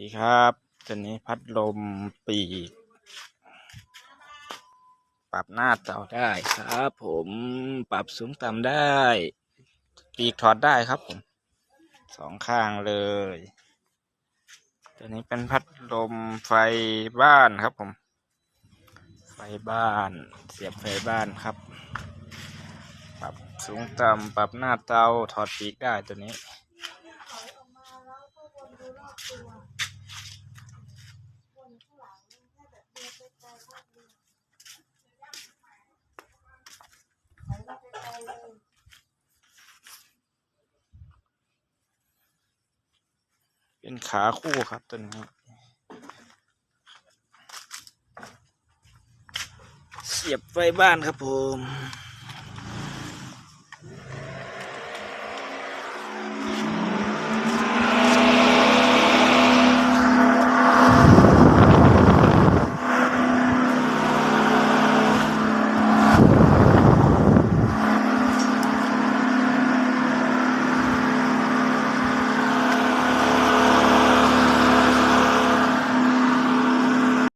ดีครับตัวนี้พัดลมปีก ปรับหน้าเตาได้ครับ ผมปรับสูงต่ำได้ ปีกถอดได้ครับผมสองข้างเลย ตัวนี้เป็นพัดลมไฟบ้านครับผม ไฟบ้านเสียบไฟบ้านครับ ปรับสูงต่ำปรับหน้าเตาถอดปีกได้ตัวนี้ เป็นขาคู่ครับตัวนี้เสียบไฟบ้านครับผม